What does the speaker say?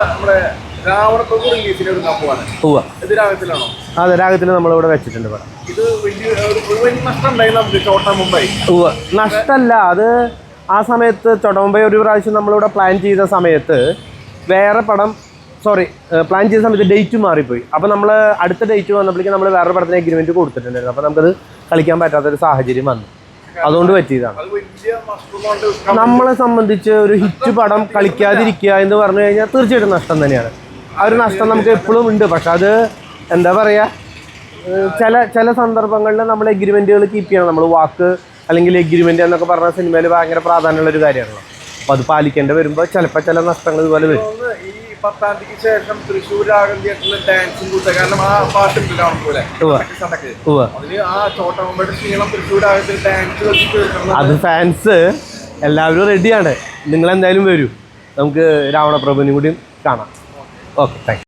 നമ്മുടെ രാവണത്തൊക്കെ റിലീസിന് എടുക്കാൻ പോവാണ്. ഉവ്വ. ഇത് രാഗത്തിലാണോ? അതെ രാഗത്തിൽ നമ്മളിവിടെ വെച്ചിട്ടുണ്ട് പടം ഇത് വലിയ ഒരു ഒരു വലിയ നഷ്ടം ഉണ്ടായി നമുക്ക് ചോട്ട മുംബൈ ഉവ്വ. നഷ്ടല്ല അത് ആ സമയത്ത് ചൊടമുമ്പൈ ഒരു പ്രാവശ്യം നമ്മളിവിടെ പ്ലാൻ ചെയ്ത സമയത്ത് വേറെ പടം സോറി പ്ലാൻ ചെയ്ത സമയത്ത് ഡേറ്റ് മാറിപ്പോയി. അപ്പോൾ നമ്മൾ അടുത്ത ഡേറ്റ് വന്നപ്പോഴേക്കും നമ്മൾ വേറെ പടത്തിന് എഗ്രിമെന്റ് കൊടുത്തിട്ടുണ്ടായിരുന്നു. അപ്പോൾ നമുക്കത് കളിക്കാൻ പറ്റാത്തൊരു സാഹചര്യം വന്നു. അതുകൊണ്ട് പറ്റിയതാണ്. നമ്മളെ സംബന്ധിച്ച് ഒരു ഹിറ്റ് പടം കളിക്കാതിരിക്കുക എന്ന് പറഞ്ഞു കഴിഞ്ഞാൽ തീർച്ചയായിട്ടും നഷ്ടം തന്നെയാണ്. ആ ഒരു നഷ്ടം നമുക്ക് എപ്പോഴും ഉണ്ട്. പക്ഷെ അത് എന്താ പറയുക ചില ചില സന്ദർഭങ്ങളിൽ നമ്മൾ എഗ്രിമെന്റുകൾ കീപ്പ് ചെയ്യണം. നമ്മൾ വാക്ക് അല്ലെങ്കിൽ എഗ്രിമെന്റ് എന്നൊക്കെ പറഞ്ഞ സിനിമയിൽ ഭയങ്കര പ്രാധാന്യമുള്ള ഒരു കാര്യമാണല്ലോ. അപ്പോൾ അത് പാലിക്കേണ്ടി വരുമ്പോൾ ചിലപ്പോൾ ചില നഷ്ടങ്ങൾ ഇതുപോലെ വരും. പത്താം തീയതിക്ക് ശേഷം തൃശ്ശൂർ രാഗം തിയേറ്ററിൽ ഡാൻസും കൂട്ടുക കാരണം ആ പാട്ടുണ്ടല്ലോ പോലെ. സടക്ക് അതിൽ ആ ചോട്ട മുംബൈയുടെ ക്ഷീണം തൃശ്ശൂർ രാഗത്തിൽ ഡാൻസ് വെച്ചിട്ട് തീർക്കണം അത് ഫാൻസ് എല്ലാവരും റെഡിയാണ് നിങ്ങൾ എന്തായാലും വരൂ. നമുക്ക് രാവണപ്രഭുവിനും കൂടി കാണാം. Okay thank